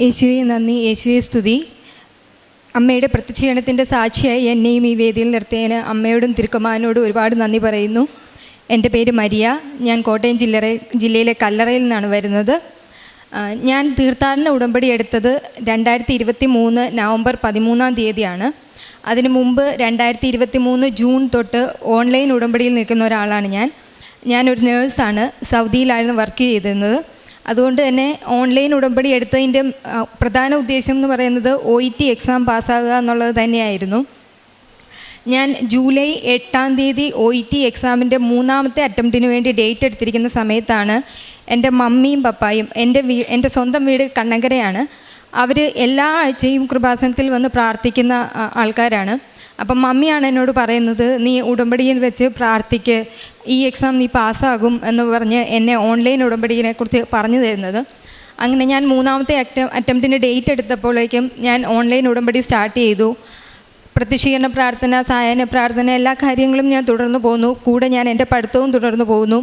യേശുവെ നന്ദി. യേശുവെ സ്തുതി. അമ്മയുടെ പ്രത്യക്ഷീണത്തിന്റെ സാക്ഷിയായി എന്നെയും ഈ വേദിയിൽ നിർത്തിയതിന് അമ്മയോടും തിരുക്കമാനോടും ഒരുപാട് നന്ദി പറയുന്നു. എന്റെ പേര് മരിയ. ഞാൻ കോട്ടയം ജില്ലറ ജില്ലയിലെ കല്ലറയിൽ നിന്നാണ് വരുന്നത്. ഞാൻ തീർത്ഥാടന ഉടമ്പടി എടുത്തത് രണ്ടായിരത്തി ഇരുപത്തി മൂന്ന് നവംബർ പതിമൂന്നാം തീയതിയാണ്. അതിനു മുമ്പ് രണ്ടായിരത്തി ഇരുപത്തി മൂന്ന് ജൂൺ തൊട്ട് ഓൺലൈൻ ഉടമ്പടിയിൽ നിൽക്കുന്ന ഒരാളാണ് ഞാൻ. ഞാനൊരു നേഴ്സാണ്. സൗദിയിലായിരുന്നു വർക്ക് ചെയ്തിരുന്നത്. അതുകൊണ്ട് തന്നെ ഓൺലൈൻ ഉടമ്പടി എടുത്തതിന്റെ പ്രധാന ഉദ്ദേശം എന്ന് പറയുന്നത് ഒ ഇ ടി എക്സാം പാസ്സാകുക എന്നുള്ളത് തന്നെയായിരുന്നു. ഞാൻ ജൂലൈ എട്ടാം തീയതി ഒ ഇ ടി എക്സാമിന്റെ മൂന്നാമത്തെ അറ്റംപ്റ്റിന് വേണ്ടി ഡേറ്റ് എടുത്തിരിക്കുന്ന സമയത്താണ് എന്റെ മമ്മിയും പപ്പായും എന്റെ വീ എന്റെ സ്വന്തം വീട് കണ്ണങ്കരയാണ്. അവർ എല്ലാ ആഴ്ചയും കൃപാസനത്തിൽ വന്ന് പ്രാർത്ഥിക്കുന്ന ആൾക്കാരാണ്. അപ്പം മമ്മിയാണ് എന്നോട് പറയുന്നത് നീ ഉടമ്പടിയിൽ വെച്ച് പ്രാർത്ഥിക്ക്. ഈ എക്സാം നീ പാസ്സാകും എന്ന് പറഞ്ഞ് എന്നെ ഓൺലൈൻ ഉടമ്പടിയെ കുറിച്ച് പറഞ്ഞു തരുന്നത്. അങ്ങനെ ഞാൻ മൂന്നാമത്തെ അറ്റം അറ്റംപ്റ്റിന്റെ ഡേറ്റ് എടുത്തപ്പോഴേക്കും ഞാൻ ഓൺലൈൻ ഉടമ്പടി സ്റ്റാർട്ട് ചെയ്തു. പ്രത്യക്ഷീകരണ പ്രാർത്ഥന സായന പ്രാർത്ഥന എല്ലാ കാര്യങ്ങളും ഞാൻ തുടർന്നു പോകുന്നു കൂടെ ഞാൻ എന്റെ പഠിത്തവും തുടർന്നു പോകുന്നു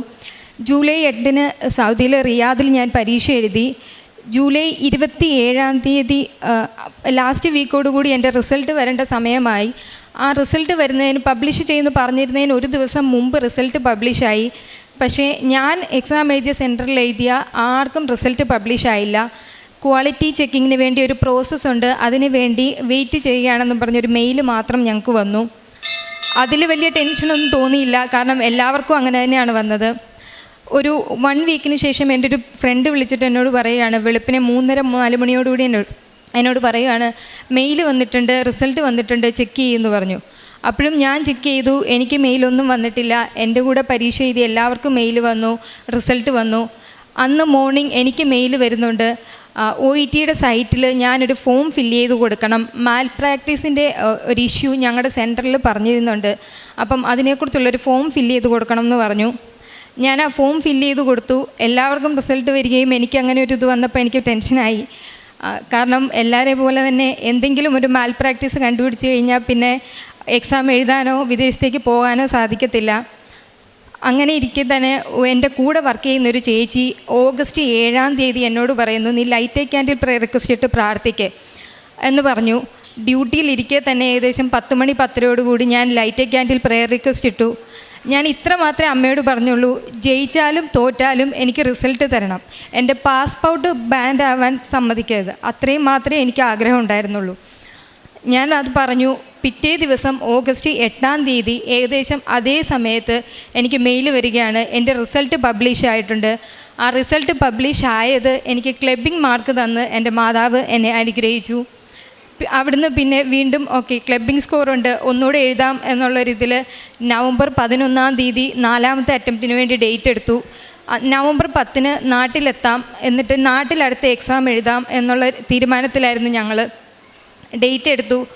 ജൂലൈ എട്ടിന് സൗദിയിലെ റിയാദിൽ ഞാൻ പരീക്ഷ എഴുതി. ജൂലൈ ഇരുപത്തി ഏഴാം തീയതി ലാസ്റ്റ് വീക്കോടുകൂടി എന്റെ റിസൾട്ട് വരേണ്ട സമയമായി. ആ റിസൾട്ട് വരുന്നതിന് പബ്ലിഷ് ചെയ്യുന്നു പറഞ്ഞിരുന്നതിന് ഒരു ദിവസം മുമ്പ് റിസൾട്ട് പബ്ലിഷായി പക്ഷേ ഞാൻ എക്സാം എഴുതിയ സെന്ററിൽ എഴുതിയ ആർക്കും റിസൾട്ട് പബ്ലിഷ് ആയില്ല. ക്വാളിറ്റി ചെക്കിങ്ങിന് വേണ്ടി ഒരു പ്രോസസ്സ് ഉണ്ട്. അതിന് വേണ്ടി വെയിറ്റ് ചെയ്യുകയാണെന്ന് പറഞ്ഞൊരു മെയിൽ മാത്രം ഞങ്ങൾക്ക് വന്നു. അതിൽ വലിയ ടെൻഷനൊന്നും തോന്നിയില്ല. കാരണം എല്ലാവർക്കും അങ്ങനെ തന്നെയാണ് വന്നത്. ഒരു വൺ വീക്കിന് ശേഷം എന്റെ ഒരു ഫ്രണ്ട് വിളിച്ചിട്ട് എന്നോട് പറയുകയാണ് വെളുപ്പിനെ മൂന്നര നാല് മണിയോടുകൂടി എന്നോട് എന്നോട് പറയുകയാണ് മെയിൽ വന്നിട്ടുണ്ട് റിസൾട്ട് വന്നിട്ടുണ്ട് ചെക്ക് ചെയ്യുമെന്ന് പറഞ്ഞു. അപ്പോഴും ഞാൻ ചെക്ക് ചെയ്തു എനിക്ക് മെയിലൊന്നും വന്നിട്ടില്ല. എന്റെ കൂടെ പരീക്ഷ എഴുതി എല്ലാവർക്കും മെയിൽ വന്നു റിസൾട്ട് വന്നു. അന്ന് മോർണിംഗ് എനിക്ക് മെയിൽ വരുന്നുണ്ട്. ഒ ഇ ടിയുടെ സൈറ്റിൽ ഞാനൊരു ഫോം ഫില്ല് ചെയ്ത് കൊടുക്കണം. മാൽ പ്രാക്ടീസിന്റെ ഒരു ഇഷ്യൂ ഞങ്ങളുടെ സെന്ററിൽ പറഞ്ഞിരുന്നുണ്ട്. അപ്പം അതിനെക്കുറിച്ചുള്ളൊരു ഫോം ഫില്ല് ചെയ്ത് കൊടുക്കണം എന്ന് പറഞ്ഞു. ഞാൻ ആ ഫോം ഫില്ല് ചെയ്ത് കൊടുത്തു. എല്ലാവർക്കും റിസൾട്ട് വരികയും എനിക്ക് അങ്ങനെ ഒരു ഇത് വന്നപ്പോൾ എനിക്ക് ടെൻഷനായി. കാരണം എല്ലാവരെ പോലെ തന്നെ എന്തെങ്കിലും ഒരു മാൽ പ്രാക്ടീസ് കണ്ടുപിടിച്ച് കഴിഞ്ഞാൽ പിന്നെ എക്സാം എഴുതാനോ വിദേശത്തേക്ക് പോകാനോ സാധിക്കത്തില്ല. അങ്ങനെ ഇരിക്കെ തന്നെ എന്റെ കൂടെ വർക്ക് ചെയ്യുന്ന ഒരു ചേച്ചി ഓഗസ്റ്റ് ഏഴാം തീയതി എന്നോട് പറയുന്നു നീ ലൈറ്റ് ക്യാൻഡിൽ പ്രേ റിക്വസ്റ്റ് ഇട്ട് പ്രാർത്ഥിക്കേ. എന്ന് പറഞ്ഞു. ഡ്യൂട്ടിയിലിരിക്കെ തന്നെ ഏകദേശം പത്ത് മണി പത്തരയോടുകൂടി ഞാൻ ലൈറ്റ് ക്യാൻഡിൽ പ്രേയർ റിക്വസ്റ്റ് ഇട്ടു. ഞാൻ ഇത്ര മാത്രമേ അമ്മയോട് പറഞ്ഞുള്ളൂ. ജയിച്ചാലും തോറ്റാലും എനിക്ക് റിസൾട്ട് തരണം. എന്റെ പാസ്പോർട്ട് ബാൻഡ് ആവാൻ സമ്മതിക്കരുത്. അത്രയും മാത്രമേ എനിക്ക് ആഗ്രഹം ഉണ്ടായിരുന്നുള്ളൂ. ഞാൻ അത് പറഞ്ഞു. പിറ്റേ ദിവസം ഓഗസ്റ്റ് എട്ടാം തീയതി ഏകദേശം അതേ സമയത്ത് എനിക്ക് മെയിൽ വരികയാണ്. എന്റെ റിസൾട്ട് പബ്ലിഷ് ആയിട്ടുണ്ട്. ആ റിസൾട്ട് പബ്ലിഷ് ആയത് എനിക്ക് ക്ലബിംഗ് മാർക്ക് തന്ന് എന്റെ മാതാവ് എന്നെ അനുഗ്രഹിച്ചു. അവിടുന്ന് പിന്നെ വീണ്ടും ഓക്കെ ക്ലബിംഗ് സ്കോറുണ്ട് ഒന്നുകൂടെ എഴുതാം എന്നുള്ളൊരിതിൽ നവംബർ പതിനൊന്നാം തീയതി നാലാമത്തെ അറ്റംപ്റ്റിന് വേണ്ടി ഡേറ്റ് എടുത്തു. നവംബർ പത്തിന് നാട്ടിലെത്താം. എന്നിട്ട് നാട്ടിലടുത്ത എക്സാം എഴുതാം എന്നുള്ള തീരുമാനത്തിലായിരുന്നു ഞങ്ങൾ ഡേറ്റ് എടുത്തു.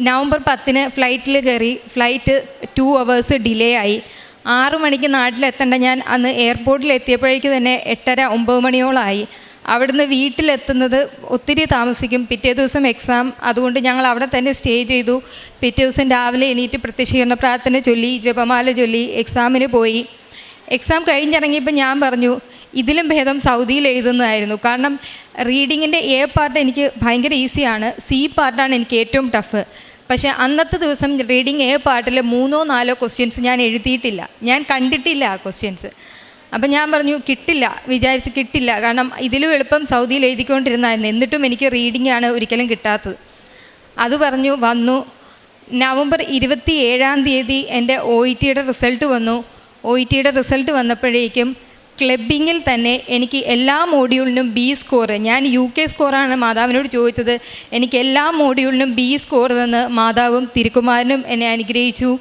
നവംബർ പത്തിന് ഫ്ലൈറ്റിൽ കയറി. ഫ്ലൈറ്റ് ടു അവേഴ്സ് ഡിലേ ആയി. ആറു മണിക്ക് നാട്ടിലെത്തേണ്ട ഞാൻ അന്ന് എയർപോർട്ടിൽ എത്തിയപ്പോഴേക്ക് തന്നെ എട്ടര ഒമ്പത് മണിയോളമായി അവിടുന്ന് വീട്ടിലെത്തുന്നത് ഒത്തിരി താമസിക്കും. പിറ്റേ ദിവസം എക്സാം അതുകൊണ്ട് ഞങ്ങൾ അവിടെ തന്നെ സ്റ്റേ ചെയ്തു. പിറ്റേ ദിവസം രാവിലെ എണീറ്റ് പ്രത്യക്ഷീകരണ പ്രാർത്ഥന ചൊല്ലി ജപമാല ചൊല്ലി എക്സാമിന് പോയി. എക്സാം കഴിഞ്ഞിറങ്ങിയപ്പോൾ ഞാൻ പറഞ്ഞു ഇതിലും ഭേദം സൗദിയിൽ എഴുതുന്നതായിരുന്നു. കാരണം റീഡിങ്ങിന്റെ എ പാർട്ട് എനിക്ക് ഭയങ്കര ഈസിയാണ് സി പാർട്ടാണ് എനിക്ക് ഏറ്റവും ടഫ് പക്ഷേ അന്നത്തെ ദിവസം റീഡിങ് എ പാർട്ടിൽ മൂന്നോ നാലോ ക്വസ്റ്റ്യൻസ് ഞാൻ എഴുതിയിട്ടില്ല. ഞാൻ കണ്ടിട്ടില്ല ആ ക്വസ്റ്റ്യൻസ് അപ്പം ഞാൻ പറഞ്ഞു കിട്ടില്ല വിചാരിച്ച് കിട്ടില്ല. കാരണം ഇതിലും എളുപ്പം സൗദിയിൽ എഴുതിക്കൊണ്ടിരുന്നായിരുന്നു എന്നിട്ടും എനിക്ക് റീഡിംഗ് ആണ് ഒരിക്കലും കിട്ടാത്തത്. അത് പറഞ്ഞു വന്നു. നവംബർ ഇരുപത്തി ഏഴാം തീയതി എന്റെ ഒ ഇ ടിയുടെ റിസൾട്ട് വന്നു. ഒ ഇ ടിയുടെ റിസൾട്ട് വന്നപ്പോഴേക്കും ക്ലബിങ്ങിൽ തന്നെ എനിക്ക് എല്ലാ മോഡ്യൂളിനും ബി സ്കോർ ഞാൻ യു കെ സ്കോറാണ് മാതാവിനോട് ചോദിച്ചത്. എനിക്ക് എല്ലാ മോഡ്യൂളിനും ബി സ്കോർ തന്ന് മാതാവും തിരുക്കുമാരനും എന്നെ അനുഗ്രഹിച്ചു.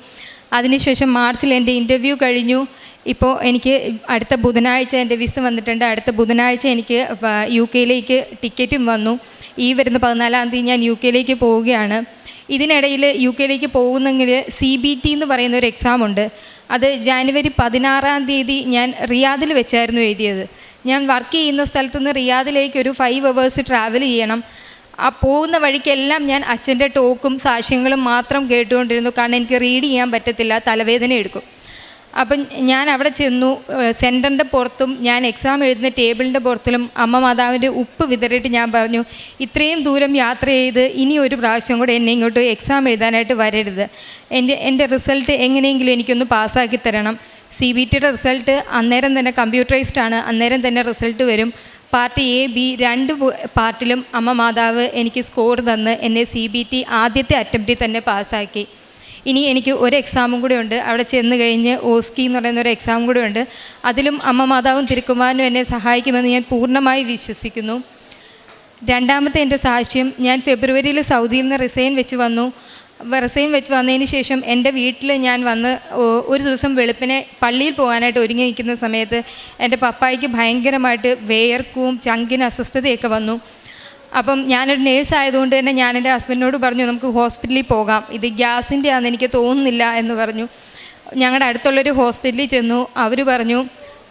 അതിനുശേഷം മാർച്ചിൽ എന്റെ ഇന്റർവ്യൂ കഴിഞ്ഞു. ഇപ്പോൾ എനിക്ക് അടുത്ത ബുധനാഴ്ച എന്റെ വിസ വന്നിട്ടുണ്ട്. അടുത്ത ബുധനാഴ്ച എനിക്ക് യു കെയിലേക്ക് ടിക്കറ്റും വന്നു. ഈ വരുന്ന പതിനാലാം തീയതി ഞാൻ യു കെയിലേക്ക് പോവുകയാണ്. ഇതിനിടയിൽ യു കെയിലേക്ക് പോകുന്നെങ്കിൽ സി ബി ടി എന്ന് പറയുന്ന ഒരു എക്സാം ഉണ്ട്. അത് ജാനുവരി പതിനാറാം തീയതി ഞാൻ റിയാദിൽ വെച്ചായിരുന്നു എഴുതിയത്. ഞാൻ വർക്ക് ചെയ്യുന്ന സ്ഥലത്തുനിന്ന് റിയാദിലേക്ക് ഒരു ഫൈവ് അവേഴ്സ് ട്രാവൽ ചെയ്യണം. ആ പോകുന്ന വഴിക്കെല്ലാം ഞാൻ അച്ഛന്റെ ടോക്കും സാക്ഷ്യങ്ങളും മാത്രം കേട്ടുകൊണ്ടിരുന്നു. കാരണം എനിക്ക് റീഡ് ചെയ്യാൻ പറ്റത്തില്ല തലവേദന എടുക്കും. അപ്പം ഞാൻ അവിടെ ചെന്നു. സെന്ററിന്റെ പുറത്തും ഞാൻ എക്സാം എഴുതുന്ന ടേബിളിന്റെ പുറത്തിലും അമ്മ മാതാവിന്റെ ഉപ്പ് വിതറിയിട്ട് ഞാൻ പറഞ്ഞു ഇത്രയും ദൂരം യാത്ര ചെയ്ത് ഇനി ഒരു പ്രാവശ്യം കൂടെ എന്നെ ഇങ്ങോട്ട് എക്സാം എഴുതാനായിട്ട് വരരുത്. എന്റെ എന്റെ റിസൾട്ട് എങ്ങനെയെങ്കിലും എനിക്കൊന്ന് പാസ്സാക്കി തരണം. സി ബി ടിയുടെ റിസൾട്ട് അന്നേരം തന്നെ കമ്പ്യൂട്ടറൈസ്ഡ് ആണ്. അന്നേരം തന്നെ റിസൾട്ട് വരും. പാർട്ടി എ ബി രണ്ട് പാർട്ടിലും അമ്മ മാതാവ് എനിക്ക് സ്കോർ തന്ന് എന്നെ സി ബി ടി ആദ്യത്തെ അറ്റംപ്റ്റിൽ തന്നെ പാസ്സാക്കി. ഇനി എനിക്ക് ഒരു എക്സാമും കൂടെ ഉണ്ട് അവിടെ ചെന്ന് കഴിഞ്ഞ് ഓസ്കി എന്ന് പറയുന്ന ഒരു എക്സാം കൂടെ ഉണ്ട് അതിലും അമ്മ മാതാവും തിരുക്കുമാരനും എന്നെ സഹായിക്കുമെന്ന് ഞാൻ പൂർണമായി വിശ്വസിക്കുന്നു. രണ്ടാമത്തെ എന്റെ സാക്ഷ്യം ഞാൻ ഫെബ്രുവരിയിൽ സൗദിയിൽ നിന്ന് റിസൈൻ വെച്ച് വന്നു. വ- റിസൈൻ വെച്ച് വന്നതിന് ശേഷം എന്റെ വീട്ടിൽ ഞാൻ വന്ന് ഒരു ദിവസം വെളുപ്പിനെ പള്ളിയിൽ പോകാനായിട്ട് ഒരുങ്ങി നിൽക്കുന്ന സമയത്ത് എന്റെ പപ്പായ്ക്ക് ഭയങ്കരമായിട്ട് വേർക്കും ചങ്കിന് അസ്വസ്ഥതയൊക്കെ വന്നു. അപ്പം ഞാനൊരു നേഴ്സ് ആയതുകൊണ്ട് തന്നെ ഞാൻ എന്റെ ഹസ്ബൻഡിനോട് പറഞ്ഞു നമുക്ക് ഹോസ്പിറ്റലിൽ പോകാം. ഇത് ഗ്യാസിന്റെ ആണെന്ന് എനിക്ക് തോന്നുന്നില്ല എന്ന് പറഞ്ഞു. ഞങ്ങളുടെ അടുത്തുള്ളൊരു ഹോസ്പിറ്റലിൽ ചെന്നു. അവർ പറഞ്ഞു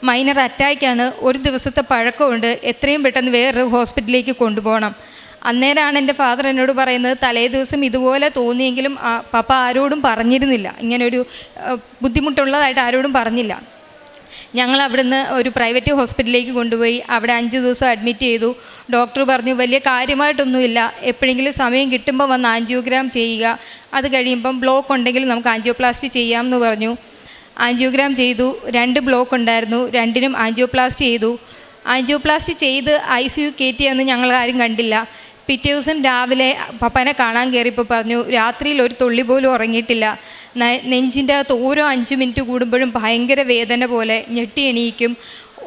മൈനർ അറ്റാക്കാണ് ഒരു ദിവസത്തെ പഴക്കമുണ്ട്. എത്രയും പെട്ടെന്ന് വേറൊരു ഹോസ്പിറ്റലിലേക്ക് കൊണ്ടുപോകണം. അന്നേരമാണ് എന്റെ ഫാദർ എന്നോട് പറയുന്നത് തലേ ദിവസം ഇതുപോലെ തോന്നിയെങ്കിലും പപ്പ ആരോടും പറഞ്ഞിരുന്നില്ല. ഇങ്ങനൊരു ബുദ്ധിമുട്ടുള്ളതായിട്ട് ആരോടും പറഞ്ഞില്ല. ഞങ്ങൾ അവിടുന്ന് ഒരു പ്രൈവറ്റ് ഹോസ്പിറ്റലിലേക്ക് കൊണ്ടുപോയി. അവിടെ അഞ്ച് ദിവസം അഡ്മിറ്റ് ചെയ്തു. ഡോക്ടർ പറഞ്ഞു വലിയ കാര്യമായിട്ടൊന്നുമില്ല. എപ്പോഴെങ്കിലും സമയം കിട്ടുമ്പോൾ വന്ന് ആൻജിയോഗ്രാം ചെയ്യുക. അത് കഴിയുമ്പം ബ്ലോക്ക് ഉണ്ടെങ്കിൽ നമുക്ക് ആൻജിയോപ്ലാസ്റ്റി ചെയ്യാമെന്ന് പറഞ്ഞു. ആൻജിയോഗ്രാം ചെയ്തു. രണ്ട് ബ്ലോക്ക് ഉണ്ടായിരുന്നു. രണ്ടിനും ആൻജിയോപ്ലാസ്റ്റി ചെയ്തു. ആൻജിയോപ്ലാസ്റ്റി ചെയ്ത് ഐ സി യു കയറ്റിയെന്ന് ഞങ്ങൾ ആരും കണ്ടില്ല. പിറ്റേ ദിവസം രാവിലെ പപ്പനെ കാണാൻ കയറിയപ്പോൾ പറഞ്ഞു രാത്രിയിൽ ഒരു തുള്ളി പോലും ഉറങ്ങിയിട്ടില്ല. നെഞ്ചിന്റെ അകത്ത് ഓരോ അഞ്ച് മിനിറ്റ് കൂടുമ്പോഴും ഭയങ്കര വേദന പോലെ ഞെട്ടി എണീക്കും.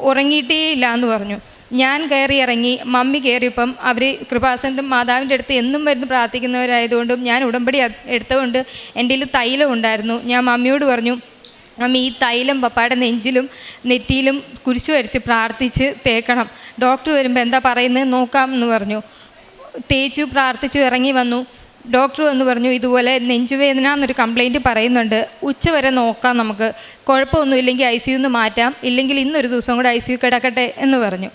ഉറങ്ങിയിട്ടേ ഇല്ല എന്ന് പറഞ്ഞു. ഞാൻ കയറി ഇറങ്ങി. മമ്മി കയറിയപ്പം അവർ കൃപാസനത്തും മാതാവിന്റെ അടുത്ത് എന്നും വരുന്ന് പ്രാർത്ഥിക്കുന്നവരായതുകൊണ്ടും ഞാൻ ഉടമ്പടി എടുത്തുകൊണ്ട് എന്റെ കയ്യിൽ തൈലം ഉണ്ടായിരുന്നു. ഞാൻ മമ്മിയോട് പറഞ്ഞു മമ്മി ഈ തൈലം പപ്പായുടെ നെഞ്ചിലും നെറ്റിയിലും കുരിശു വരച്ച് പ്രാർത്ഥിച്ച് തേക്കണം. ഡോക്ടർ വരുമ്പോൾ എന്താ പറയുന്നത് നോക്കാം എന്ന് പറഞ്ഞു. തേച്ചു പ്രാർത്ഥിച്ചു ഇറങ്ങി വന്നു. ഡോക്ടർ എന്ന് പറഞ്ഞു ഇതുപോലെ നെഞ്ചുവേദന എന്നൊരു കംപ്ലൈന്റ് പറയുന്നുണ്ട്. ഉച്ചവരെ നോക്കാം നമുക്ക്. കുഴപ്പമൊന്നും ഇല്ലെങ്കിൽ ഐ സി നിന്ന് മാറ്റാം. ഇല്ലെങ്കിൽ ഇന്നൊരു ദിവസം കൂടെ ഐ സി യു കിടക്കട്ടെ എന്ന് പറഞ്ഞു.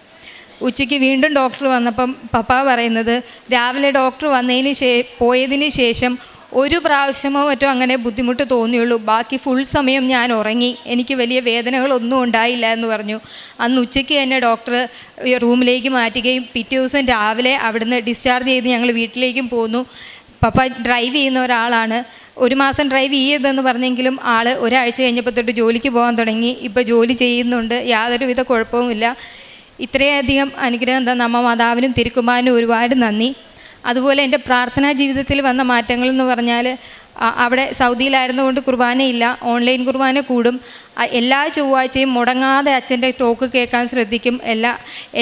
ഉച്ചയ്ക്ക് വീണ്ടും ഡോക്ടർ വന്നപ്പം പപ്പ പറയുന്നത് രാവിലെ ഡോക്ടർ വന്നതിന് ശേ പോയതിന് ശേഷം ഒരു പ്രാവശ്യമോ മറ്റോ അങ്ങനെ ബുദ്ധിമുട്ട് തോന്നിയുള്ളൂ. ബാക്കി ഫുൾ സമയം ഞാൻ ഉറങ്ങി. എനിക്ക് വലിയ വേദനകളൊന്നും ഉണ്ടായില്ല എന്ന് പറഞ്ഞു. അന്ന് ഉച്ചയ്ക്ക് തന്നെ ഡോക്ടർ റൂമിലേക്ക് മാറ്റുകയും പിറ്റേ ദിവസം രാവിലെ അവിടുന്ന് ഡിസ്ചാർജ് ചെയ്ത് ഞങ്ങൾ വീട്ടിലേക്കും പോന്നു. പപ്പ ഡ്രൈവ് ചെയ്യുന്ന ഒരാളാണ്. ഒരു മാസം ഡ്രൈവ് ചെയ്യരുതെന്ന് പറഞ്ഞെങ്കിലും ആൾ ഒരാഴ്ച കഴിഞ്ഞപ്പോൾ തൊട്ട് ജോലിക്ക് പോകാൻ തുടങ്ങി. ഇപ്പോൾ ജോലി ചെയ്യുന്നുണ്ട്. യാതൊരുവിധ കുഴപ്പവുമില്ല. ഇത്രയധികം അനുഗ്രഹം തന്ന അമ്മ മാതാവിനും തിരുക്കുമാരനും ഒരുപാട് നന്ദി. അതുപോലെ എന്റെ പ്രാർത്ഥനാ ജീവിതത്തിൽ വന്ന മാറ്റങ്ങൾ എന്ന് പറഞ്ഞാൽ അവിടെ സൗദിയിലായിരുന്നുകൊണ്ട് കുർബാനയില്ല ഓൺലൈൻ കുർബാന കൂടും. എല്ലാ ചൊവ്വാഴ്ചയും മുടങ്ങാതെ അച്ഛന്റെ ടോക്ക് കേൾക്കാൻ ശ്രദ്ധിക്കും. എല്ലാ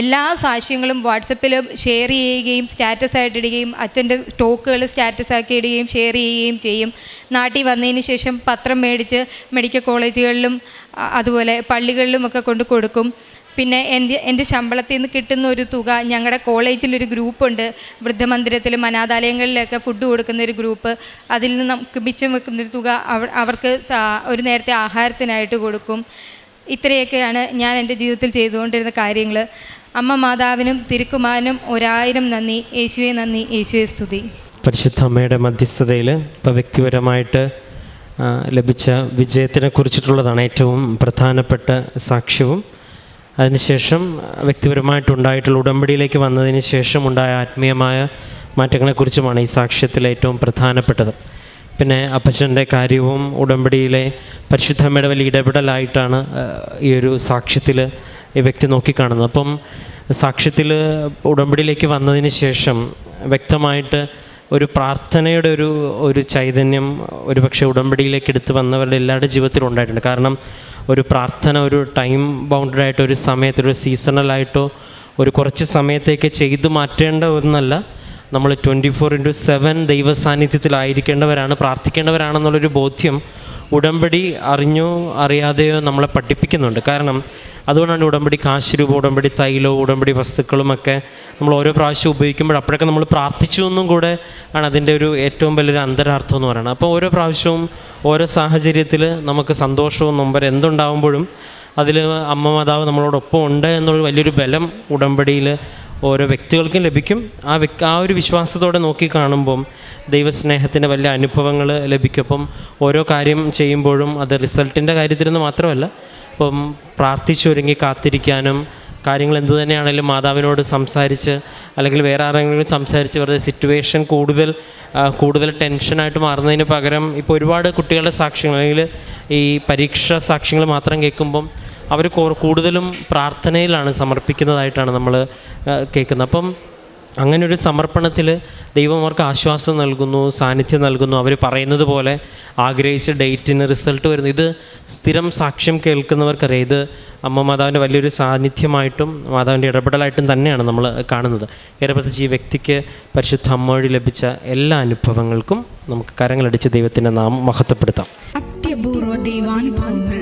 എല്ലാ സാക്ഷ്യങ്ങളും വാട്സപ്പിൽ ഷെയർ ചെയ്യുകയും സ്റ്റാറ്റസ് ആയിട്ടിടുകയും അച്ഛന്റെ ടോക്കുകൾ സ്റ്റാറ്റസ് ആക്കി ഇടുകയും ഷെയർ ചെയ്യുകയും ചെയ്യും. നാട്ടിൽ വന്നതിന് ശേഷം പത്രം മേടിച്ച് മെഡിക്കൽ കോളേജുകളിലും അതുപോലെ പള്ളികളിലുമൊക്കെ കൊണ്ട് കൊടുക്കും. പിന്നെ എന്റെ എന്റെ ശമ്പളത്തിൽ നിന്ന് കിട്ടുന്ന ഒരു തുക ഞങ്ങളുടെ കോളേജിലൊരു ഗ്രൂപ്പുണ്ട് വൃദ്ധമന്ദിരത്തിലും അനാഥാലയങ്ങളിലൊക്കെ ഫുഡ് കൊടുക്കുന്ന ഒരു ഗ്രൂപ്പ് അതിൽ നിന്ന് നമുക്ക് മിച്ചം വെക്കുന്നൊരു തുക അവർ അവർക്ക് ഒരു നേരത്തെ ആഹാരത്തിനായിട്ട് കൊടുക്കും. ഇത്രയൊക്കെയാണ് ഞാൻ എന്റെ ജീവിതത്തിൽ ചെയ്തുകൊണ്ടിരുന്ന കാര്യങ്ങൾ. അമ്മ മാതാവിനും തിരുക്കുമാരനും ഒരായിരം നന്ദി. യേശുവെ നന്ദി. യേശുവെ സ്തുതി. പരിശുദ്ധ അമ്മയുടെ മധ്യസ്ഥതയിൽ ഇപ്പോൾ വ്യക്തിപരമായിട്ട് ലഭിച്ച വിജയത്തിനെ കുറിച്ചിട്ടുള്ളതാണ് ഏറ്റവും പ്രധാനപ്പെട്ട സാക്ഷ്യവും. അതിനുശേഷം വ്യക്തിപരമായിട്ടുണ്ടായിട്ടുള്ള ഉടമ്പടിയിലേക്ക് വന്നതിന് ശേഷം ഉണ്ടായ ആത്മീയമായ മാറ്റങ്ങളെക്കുറിച്ചുമാണ് ഈ സാക്ഷ്യത്തിൽ ഏറ്റവും പ്രധാനപ്പെട്ടത്. പിന്നെ അപ്പച്ചന്റെ കാര്യവും ഉടമ്പടിയിലെ പരിശുദ്ധമ്മയുടെ വലിയ ഇടപെടലായിട്ടാണ് ഈ ഒരു സാക്ഷ്യത്തിൽ ഈ വ്യക്തി നോക്കിക്കാണുന്നത്. അപ്പം സാക്ഷ്യത്തിൽ ഉടമ്പടിയിലേക്ക് വന്നതിന് ശേഷം വ്യക്തമായിട്ട് ഒരു പ്രാർത്ഥനയുടെ ഒരു ഒരു ചൈതന്യം ഒരു പക്ഷേ ഉടമ്പടിയിലേക്ക് എടുത്ത് വന്നവരുടെ എല്ലാവരുടെ ജീവിതത്തിലും ഉണ്ടായിട്ടുണ്ട്. കാരണം ഒരു പ്രാർത്ഥന ഒരു ടൈം ബൗണ്ടഡ് ആയിട്ട് ഒരു സമയത്ത് ഒരു സീസണലായിട്ടോ ഒരു കുറച്ച് സമയത്തേക്ക് ചെയ്തു മാറ്റേണ്ട ഒന്നല്ല. നമ്മൾ ട്വന്റി ഫോർ ഇന്റു സെവൻ ദൈവസാന്നിധ്യത്തിലായിരിക്കേണ്ടവരാണ് പ്രാർത്ഥിക്കേണ്ടവരാണെന്നുള്ളൊരു ബോധ്യം ഉടമ്പടി അറിഞ്ഞോ അറിയാതെയോ നമ്മളെ പഠിപ്പിക്കുന്നുണ്ട്. കാരണം അതുകൊണ്ടാണ് ഉടമ്പടി കാശ് രൂപ ഉടമ്പടി തൈലോ ഉടമ്പടി വസ്തുക്കളുമൊക്കെ നമ്മൾ ഓരോ പ്രാവശ്യം ഉപയോഗിക്കുമ്പോൾ അപ്പോഴൊക്കെ നമ്മൾ പ്രാർത്ഥിച്ചു എന്നും കൂടെ ആണ് അതിന്റെ ഒരു ഏറ്റവും വലിയൊരു അന്തരാർത്ഥം എന്ന് പറയുന്നത്. അപ്പോൾ ഓരോ പ്രാവശ്യവും ഓരോ സാഹചര്യത്തിൽ നമുക്ക് സന്തോഷവും നൊമ്പരം എന്തുണ്ടാകുമ്പോഴും അതിൽ അമ്മ മാതാവ് നമ്മളോടൊപ്പം ഉണ്ട് എന്നൊരു വലിയൊരു ബലം ഉടമ്പടിയിൽ ഓരോ വ്യക്തികൾക്കും ലഭിക്കും. ആ വ്യക് ആ ഒരു വിശ്വാസത്തോടെ നോക്കി കാണുമ്പം ദൈവസ്നേഹത്തിന്റെ വലിയ അനുഭവങ്ങൾ ലഭിക്കും. അപ്പം ഓരോ കാര്യം ചെയ്യുമ്പോഴും അത് റിസൾട്ടിന്റെ കാര്യത്തിലെന്ന് മാത്രമല്ല ഇപ്പം പ്രാർത്ഥിച്ചൊരുങ്ങി കാത്തിരിക്കാനും കാര്യങ്ങൾ എന്ത് തന്നെയാണെങ്കിലും മാതാവിനോട് സംസാരിച്ച് അല്ലെങ്കിൽ വേറെ ആരെങ്കിലും സംസാരിച്ച് വെറുതെ സിറ്റുവേഷൻ കൂടുതൽ കൂടുതൽ ടെൻഷനായിട്ട് മാറുന്നതിന് പകരം ഇപ്പോൾ ഒരുപാട് കുട്ടികളുടെ സാക്ഷ്യങ്ങൾ അല്ലെങ്കിൽ ഈ പരീക്ഷ സാക്ഷ്യങ്ങൾ മാത്രം കേൾക്കുമ്പം അവർ കൂടുതലും പ്രാർത്ഥനയിലാണ് സമർപ്പിക്കുന്നതായിട്ടാണ് നമ്മൾ കേൾക്കുന്നത്. അപ്പം അങ്ങനെ ഒരു സമർപ്പണത്തിൽ ദൈവം അവർക്ക് ആശ്വാസം നൽകുന്നു സാന്നിധ്യം നൽകുന്നു. അവർ പറയുന്നത് പോലെ ആഗ്രഹിച്ച ഡേറ്റിന് റിസൾട്ട് വരുന്നു. ഇത് സ്ഥിരം സാക്ഷ്യം കേൾക്കുന്നവർക്കറിയാം. ഇത് അമ്മ മാതാവിന്റെ വലിയൊരു സാന്നിധ്യമായിട്ടും മാതാവിന്റെ ഇടപെടലായിട്ടും തന്നെയാണ് നമ്മൾ കാണുന്നത്. പ്രത്യേകിച്ച് ഈ വ്യക്തിക്ക് പരിശുദ്ധ അമ്മ വഴി ലഭിച്ച എല്ലാ അനുഭവങ്ങൾക്കും നമുക്ക് കരങ്ങളടിച്ച് ദൈവത്തിന്റെ നാം മഹത്വപ്പെടുത്താം. അത്യപൂർവ ദൈവാനുഭവങ്ങൾ.